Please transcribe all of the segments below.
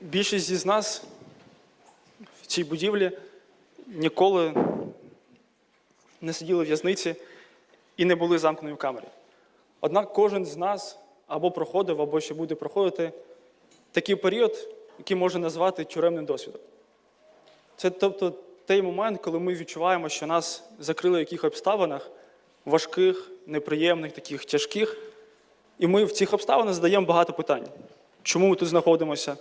більшість із нас в цій будівлі ніколи не сиділи в в'язниці і не були замкнені в камері. Однак кожен з нас або проходив, або ще буде проходити такий період, який можна назвати тюремним досвідом. Це тобто той момент, коли ми відчуваємо, що нас закрили в яких обставинах важких, неприємних, таких тяжких. І ми в цих обставинах задаємо багато питань. Чому ми тут знаходимося?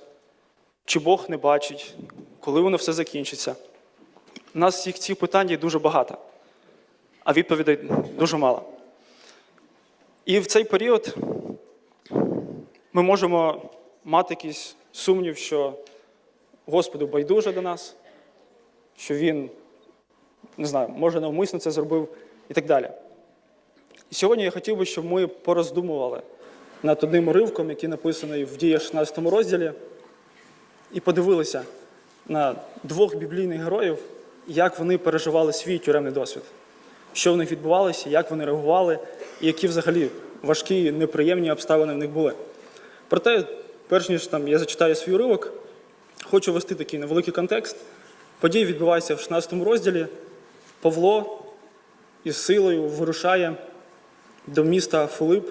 Чи Бог не бачить? Коли воно все закінчиться? У нас всіх цих питань є дуже багато, а відповідей дуже мало. І в цей період ми можемо мати якийсь сумнів, що Господу байдуже до нас, що Він, не знаю, може навмисно це зробив і так далі. І сьогодні я хотів би, щоб ми пороздумували над одним уривком, який написаний в діях 16 розділі, і подивилися на двох біблійних героїв, як вони переживали свій тюремний досвід, що в них відбувалося, як вони реагували, і які взагалі важкі, неприємні обставини в них були. Проте, перш ніж там я зачитаю свій уривок, хочу ввести такий невеликий контекст. Події відбуваються в 16 розділі. Павло із силою вирушає до міста Филип,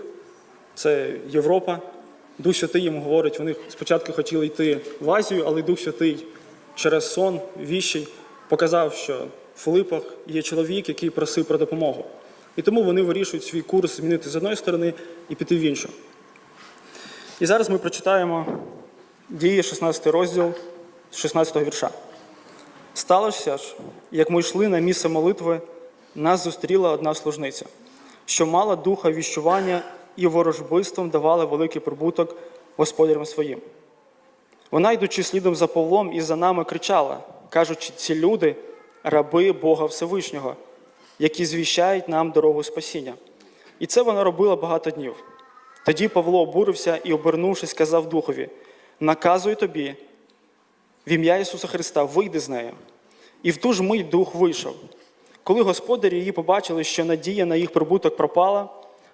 це Європа. Дух Святий йому говорить, вони спочатку хотіли йти в Азію, але Дух Святий через сон, віщий, показав, що в Филипах є чоловік, який просив про допомогу. І тому вони вирішують свій курс змінити з одної сторони і піти в іншу. І зараз ми прочитаємо дії 16 розділ з 16 вірша. Сталося ж, як ми йшли на місце молитви, нас зустріла одна служниця, що мала духа віщування і ворожбистом давала великий прибуток господарям своїм. Вона, йдучи слідом за Павлом і за нами, кричала, кажучи, ці люди раби Бога Всевишнього, які звіщають нам дорогу спасіння. І це вона робила багато днів. Тоді Павло обурився і, обернувшись, сказав Духові: Наказую тобі, в ім'я Ісуса Христа, вийди з нею. І в ту ж мить дух вийшов. Коли господарі її побачили, що надія на їх прибуток пропала,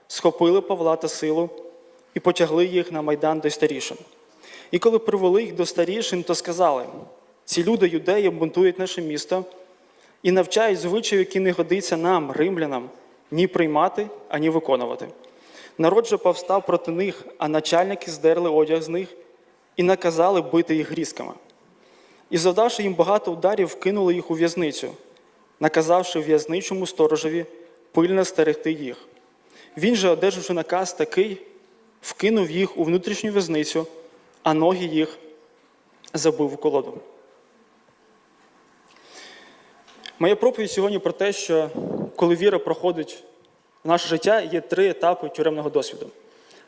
схопили Павла та силу і потягли їх на майдан до старішин. І коли привели їх до старішин, то сказали: ці люди юдеї бунтують наше місто і навчають звичаї, які не годиться нам, римлянам, ні приймати, ані виконувати. Народ же повстав проти них, а начальники здерли одяг з них і наказали бити їх грізками. І, завдавши їм багато ударів, вкинули їх у в'язницю, наказавши в'язничому сторожеві пильно стерегти їх. Він же, одержавши наказ такий, вкинув їх у внутрішню в'язницю, а ноги їх забив у колоду. Моя проповідь сьогодні про те, що коли віра проходить в наше життя, є три етапи тюремного досвіду.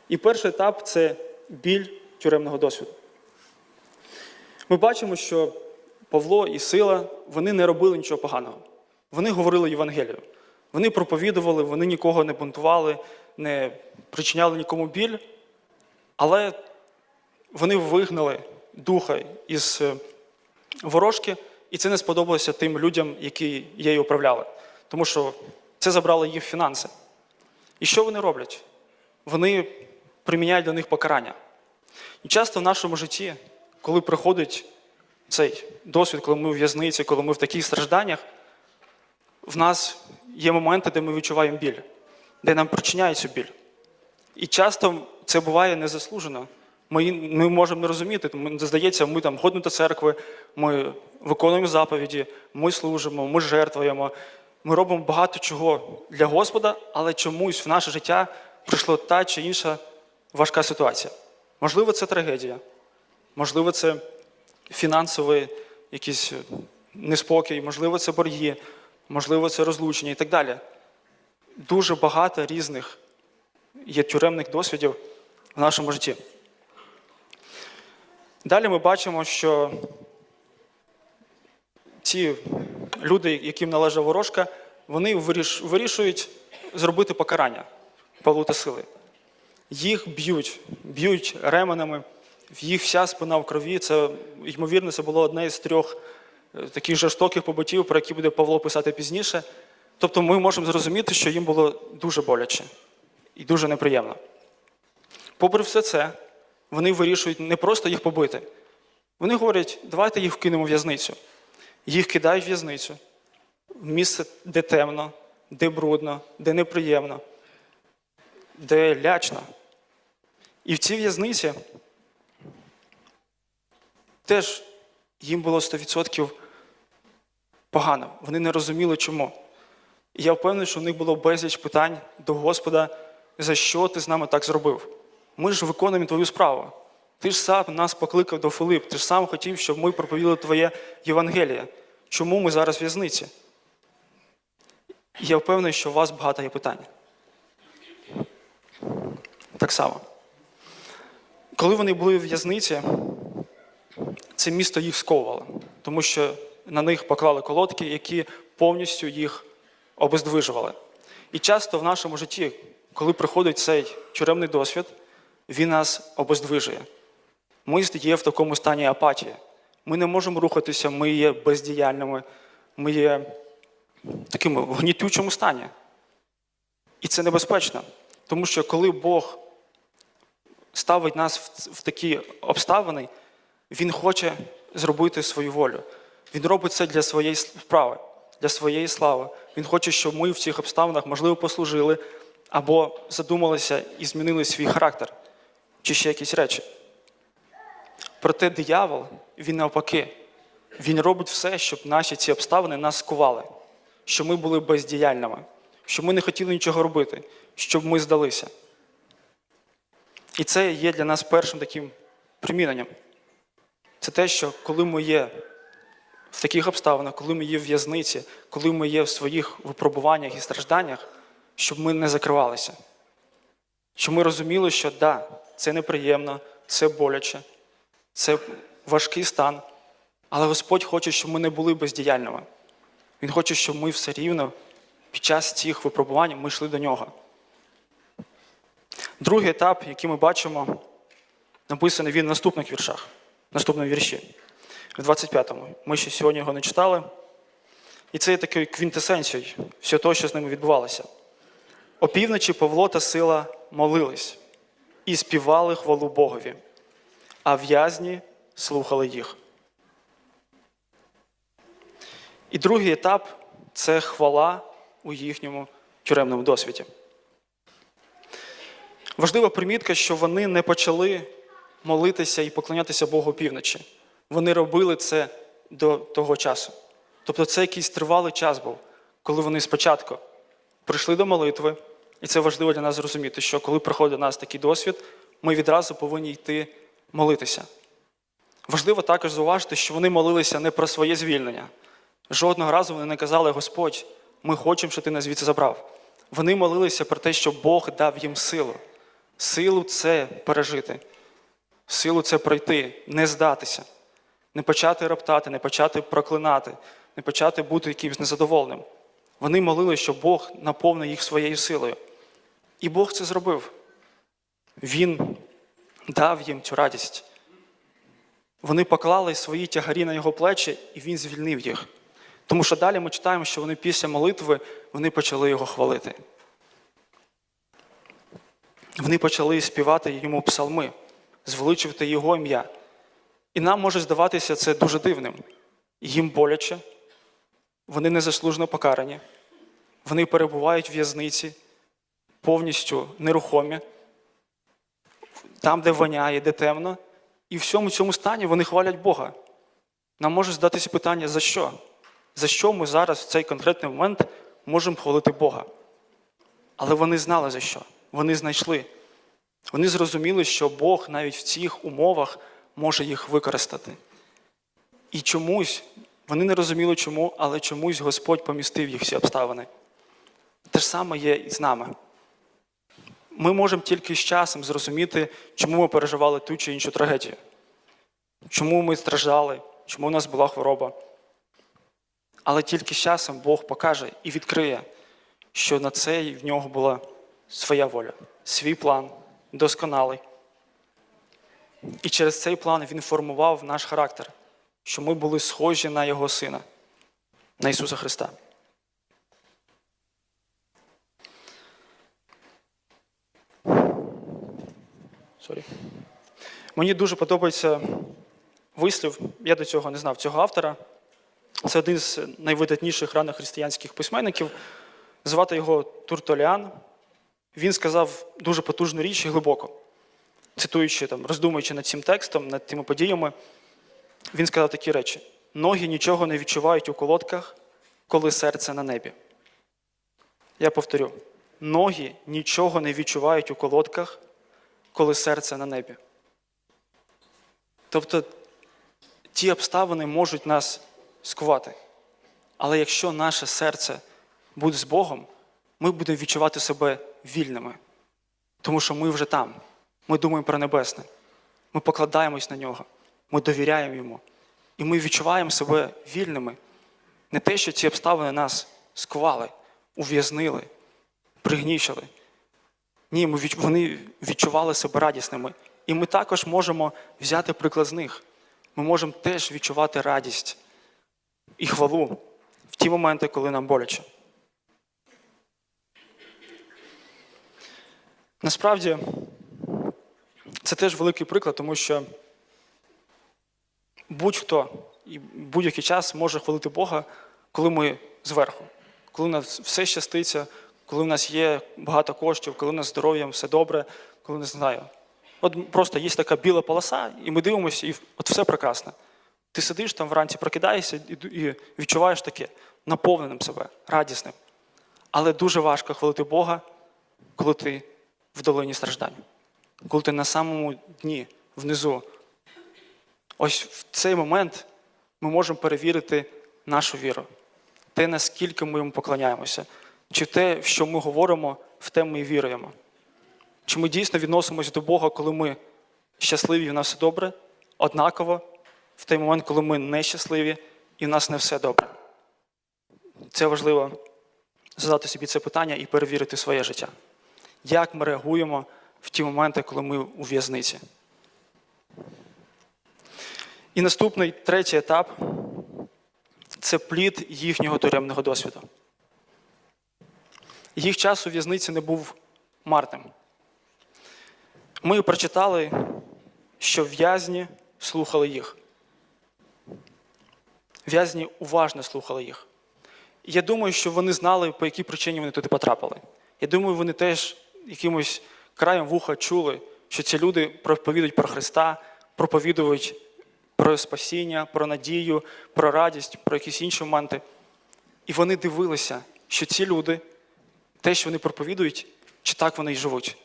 І перший етап це біль тюремного досвіду. Ми бачимо, що Павло і Сила вони не робили нічого поганого. Вони говорили Євангелію. Вони проповідували, вони нікого не бунтували, не причиняли нікому біль, але вони вигнали духа із е, ворожки, і це не сподобалося тим людям, які її управляли. Тому що це забрало їх фінанси. І що вони роблять? Вони приміняють до них покарання. І часто в нашому житті, коли приходить цей досвід, коли ми в в'язниці, коли ми в таких стражданнях, в нас є моменти, де ми відчуваємо біль, де нам причиняють цю біль. І часто це буває незаслужено. Ми, ми можемо не розуміти, тому здається, ми там ходимо до церкви, ми виконуємо заповіді, ми служимо, ми жертвуємо, ми робимо багато чого для Господа, але чомусь в наше життя прийшла та чи інша важка ситуація. Можливо, це трагедія, можливо, це фінансовий якийсь неспокій, можливо, це борги, можливо, це розлучення і так далі. Дуже багато різних є тюремних досвідів в нашому житті. Далі ми бачимо, що ці люди, яким належала ворожка, вони вирішують зробити покарання Павлу та сили. Їх б'ють, б'ють ременами, їх вся спина в крові. Це, ймовірно, це було одне із трьох таких жорстоких побиттів, про які буде Павло писати пізніше. Тобто ми можемо зрозуміти, що їм було дуже боляче і дуже неприємно. Попри все це, вони вирішують не просто їх побити, Вони говорять, давайте їх вкинемо в в'язницю. Їх кидають в в'язницю, в місце, де темно, де брудно, де неприємно, де лячно. І в цій в'язниці теж їм було 100% погано. Вони не розуміли, чому. І я впевнений, що в них було безліч питань до Господа, за що ти з нами так зробив. Ми ж виконуємо твою справу. Ти ж сам нас покликав до Филип, ти ж сам хотів, щоб ми проповіли Твоє Євангеліє. Чому ми зараз в в'язниці? Я впевнений, що у вас багато є питань. Так само. Коли вони були в в'язниці, це місто їх сковувало, тому що на них поклали колодки, які повністю їх обездвижували. І часто в нашому житті, коли приходить цей тюремний досвід, він нас обездвижує. Ми є в такому стані апатії. Ми не можемо рухатися, ми є бездіяльними, ми є такими в гнітючому стані. І це небезпечно, тому що коли Бог ставить нас в, такі обставини, Він хоче зробити свою волю. Він робить це для своєї справи, для своєї слави. Він хоче, щоб ми в цих обставинах, можливо, послужили або задумалися і змінили свій характер, чи ще якісь речі. Проте диявол, він навпаки, він робить все, щоб наші ці обставини нас скували, щоб ми були бездіяльними, щоб ми не хотіли нічого робити, щоб ми здалися. І це є для нас першим таким приміненням. Це те, що коли ми є в таких обставинах, коли ми є в в'язниці, коли ми є в своїх випробуваннях і стражданнях, щоб ми не закривалися. Щоб ми розуміли, що да, це неприємно, це боляче, це важкий стан. Але Господь хоче, щоб ми не були бездіяльними. Він хоче, щоб ми все рівно під час цих випробувань ми йшли до нього. Другий етап, який ми бачимо, написаний він в наступних віршах, в наступному вірші, в 25-му. Ми ще сьогодні його не читали. І це є такою квінтесенцією всього того, що з ними відбувалося. Опівночі Павло та сила молились і співали хвалу Богові, а в'язні слухали їх. І другий етап це хвала у їхньому тюремному досвіді. Важлива примітка, що вони не почали молитися і поклонятися Богу півночі. Вони робили це до того часу. Тобто це якийсь тривалий час був, коли вони спочатку прийшли до молитви, і це важливо для нас зрозуміти, що коли приходить до нас такий досвід, ми відразу повинні йти молитися. Важливо також зауважити, що вони молилися не про своє звільнення. Жодного разу вони не казали, Господь, ми хочемо, щоб ти нас звідси забрав. Вони молилися про те, що Бог дав їм силу. Силу це пережити, силу це пройти, не здатися, не почати роптати, не почати проклинати, не почати бути якимось незадоволеним. Вони молили, що Бог наповнив їх своєю силою. І Бог це зробив. Він дав їм цю радість. Вони поклали свої тягарі на його плечі, і він звільнив їх. Тому що далі ми читаємо, що вони після молитви вони почали його хвалити. Вони почали співати йому псалми, звеличувати його ім'я. І нам може здаватися це дуже дивним. Їм боляче, вони незаслужено покарані, вони перебувають в в'язниці, повністю нерухомі, там, де воняє, де темно. І в всьому цьому стані вони хвалять Бога. Нам може здатися питання, за що? За що ми зараз в цей конкретний момент можемо хвалити Бога? Але вони знали за що. Вони знайшли. Вони зрозуміли, що Бог навіть в цих умовах може їх використати. І чомусь, вони не розуміли чому, але чомусь Господь помістив їх всі обставини. Те ж саме є і з нами. Ми можемо тільки з часом зрозуміти, чому ми переживали ту чи іншу трагедію, чому ми страждали, чому у нас була хвороба. Але тільки з часом Бог покаже і відкриє, що на це в нього була своя воля, свій план, досконалий. І через цей план Він формував наш характер, що ми були схожі на Його Сина, на Ісуса Христа. Sorry. Мені дуже подобається вислів. Я до цього не знав цього автора. Це один з найвидатніших ранохристиянських письменників. Звати його Туртоліан. Він сказав дуже потужну річ і глибоко. Цитуючи, там, роздумуючи над цим текстом, над тими подіями, він сказав такі речі: ноги нічого не відчувають у колодках, коли серце на небі. Я повторю: ноги нічого не відчувають у колодках, коли серце на небі. Тобто ті обставини можуть нас скувати. Але якщо наше серце буде з Богом, ми будемо відчувати себе вільними. Тому що ми вже там. Ми думаємо про небесне. Ми покладаємось на нього, ми довіряємо йому. І ми відчуваємо себе вільними. Не те, що ці обставини нас скували, ув'язнили, пригнічили. Ні, ми вони відчували себе радісними. І ми також можемо взяти приклад з них. Ми можемо теж відчувати радість і хвалу в ті моменти, коли нам боляче. Насправді, це теж великий приклад, тому що будь-хто і будь-який час може хвалити Бога, коли ми зверху, коли у нас все щаститься, коли у нас є багато коштів, коли у нас здоров'ям все добре, коли не знаю. От просто є така біла полоса, і ми дивимося, і от все прекрасно. Ти сидиш там вранці, прокидаєшся і відчуваєш таке наповненим себе, радісним. Але дуже важко хвалити Бога, коли ти в долині страждань, коли ти на самому дні, внизу. Ось в цей момент ми можемо перевірити нашу віру, те, наскільки ми йому поклоняємося, чи те, в що ми говоримо, в те ми віруємо. Чи ми дійсно відносимося до Бога, коли ми щасливі і в нас все добре, однаково в той момент, коли ми нещасливі і в нас не все добре. Це важливо задати собі це питання і перевірити своє життя. Як ми реагуємо в ті моменти, коли ми у в'язниці? І наступний третій етап це плід їхнього тюремного досвіду. Їх час у в'язниці не був марним. Ми прочитали, що в'язні слухали їх. В'язні уважно слухали їх. Я думаю, що вони знали, по якій причині вони туди потрапили. Я думаю, вони теж якимось краєм вуха чули, що ці люди проповідують про Христа, проповідують про спасіння, про надію, про радість, про якісь інші моменти. І вони дивилися, що ці люди, те, що вони проповідують, чи так вони й живуть.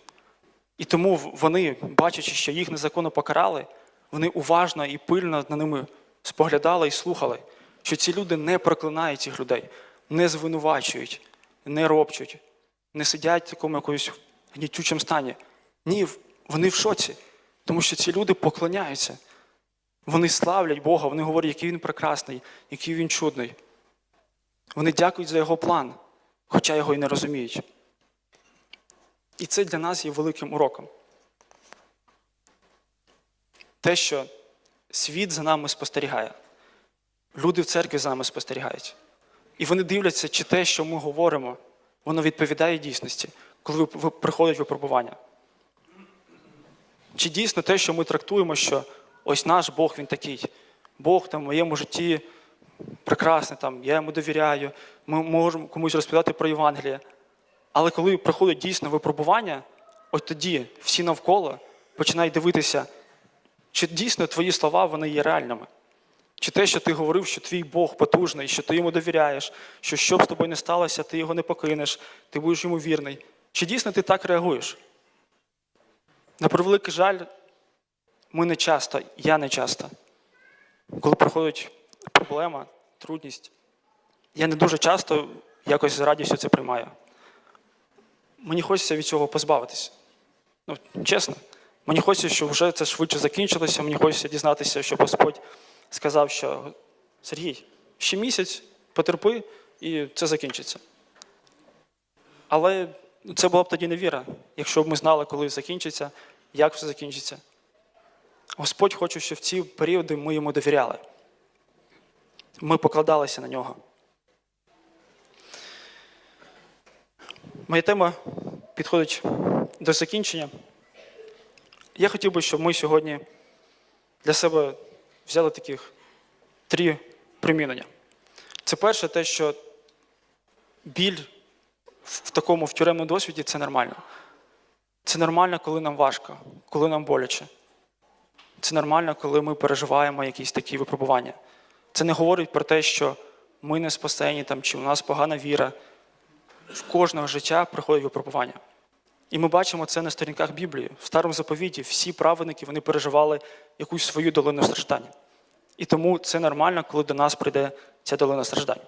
І тому вони, бачачи, що їх незаконно покарали, вони уважно і пильно на ними споглядали і слухали, що ці люди не проклинають цих людей, не звинувачують, не робчуть, не сидять в такому якомусь гнітючому стані. Ні, вони в шоці, тому що ці люди поклоняються. Вони славлять Бога, вони говорять, який він прекрасний, який він чудний. Вони дякують за його план, хоча його і не розуміють. І це для нас є великим уроком. Те, що світ за нами спостерігає, люди в церкві за нами спостерігають. І вони дивляться, чи те, що ми говоримо, воно відповідає дійсності, коли ви- випробування. Чи дійсно те, що ми трактуємо, що ось наш Бог він такий, Бог там в моєму житті прекрасний, там, я йому довіряю, ми можемо комусь розповідати про Євангеліє. Але коли приходить дійсно випробування, от тоді всі навколо починають дивитися, чи дійсно твої слова вони є реальними. Чи те, що ти говорив, що твій Бог потужний, що ти йому довіряєш, що що б з тобою не сталося, ти його не покинеш, ти будеш йому вірний. Чи дійсно ти так реагуєш? На превеликий жаль, ми не часто, я не часто. Коли приходить проблема, трудність, я не дуже часто якось з радістю це приймаю. Мені хочеться від цього позбавитися. Ну, чесно. Мені хочеться, щоб вже це швидше закінчилося. Мені хочеться дізнатися, що Господь сказав, що Сергій, ще місяць потерпи, і це закінчиться. Але це була б тоді невіра, якщо б ми знали, коли закінчиться, як все закінчиться. Господь хоче, щоб в ці періоди ми йому довіряли. Ми покладалися на нього. Моя тема підходить до закінчення. Я хотів би, щоб ми сьогодні для себе взяли таких три примінення. Це перше, те, що біль в такому в тюремному досвіді це нормально. Це нормально, коли нам важко, коли нам боляче. Це нормально, коли ми переживаємо якісь такі випробування. Це не говорить про те, що ми не спасені там, чи у нас погана віра. В кожного життя приходять випробування. І ми бачимо це на сторінках Біблії. В старому заповіті всі праведники вони переживали якусь свою долину страждань. І тому це нормально, коли до нас прийде ця долина страждань.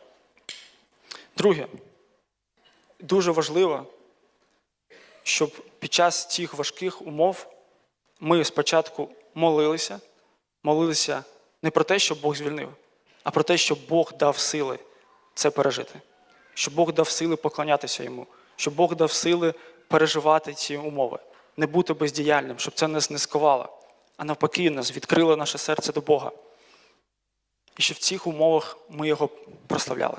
Друге, дуже важливо, щоб під час цих важких умов ми спочатку молилися, молилися не про те, щоб Бог звільнив, а про те, щоб Бог дав сили це пережити, щоб Бог дав сили поклонятися йому, щоб Бог дав сили переживати ці умови, не бути бездіяльним, щоб це нас не сковало, а навпаки, нас відкрило наше серце до Бога. І щоб в цих умовах ми його прославляли.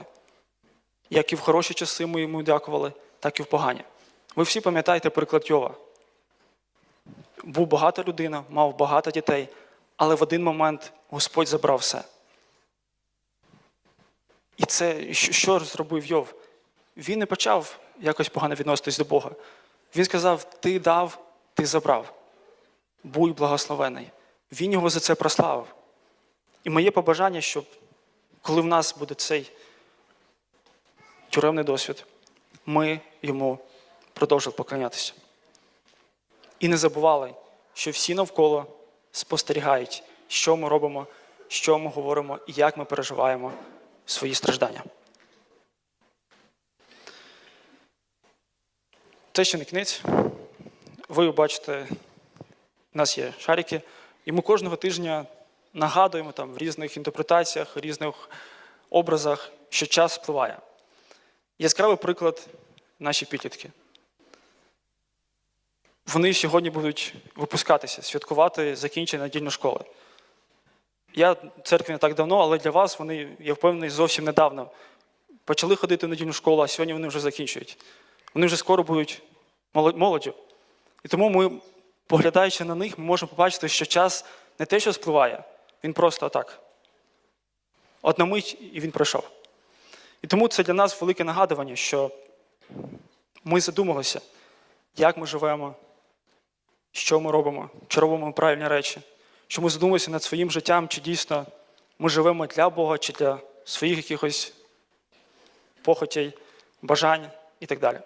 Як і в хороші часи ми йому дякували, так і в погані. Ви всі пам'ятаєте приклад Йова. Був багата людина, мав багато дітей, але в один момент Господь забрав все. І це що- зробив Йов? Він не почав якось погано відноситись до Бога. Він сказав: Ти дав, ти забрав. Будь благословений. Він його за це прославив. І моє побажання, щоб коли в нас буде цей тюремний досвід, ми йому продовжили поклонятися. І не забували, що всі навколо спостерігають, що ми робимо, що ми говоримо і як ми переживаємо свої страждання. Це ще не кінець. Ви бачите, у нас є шарики, і ми кожного тижня нагадуємо там в різних інтерпретаціях, різних образах, що час спливає. Яскравий приклад наші підлітки. Вони сьогодні будуть випускатися, святкувати закінчення недільної школи. Я в церкві не так давно, але для вас вони, я впевнений, зовсім недавно почали ходити в недільну школу, а сьогодні вони вже закінчують. Вони вже скоро будуть молоддю. І тому ми, поглядаючи на них, ми можемо побачити, що час не те, що спливає, він просто отак. Одна мить, і він пройшов. І тому це для нас велике нагадування, що ми задумалися, як ми живемо, що ми робимо, чи робимо правильні речі, що ми задумалися над своїм життям, чи дійсно ми живемо для Бога, чи для своїх якихось похотей, бажань і так далі.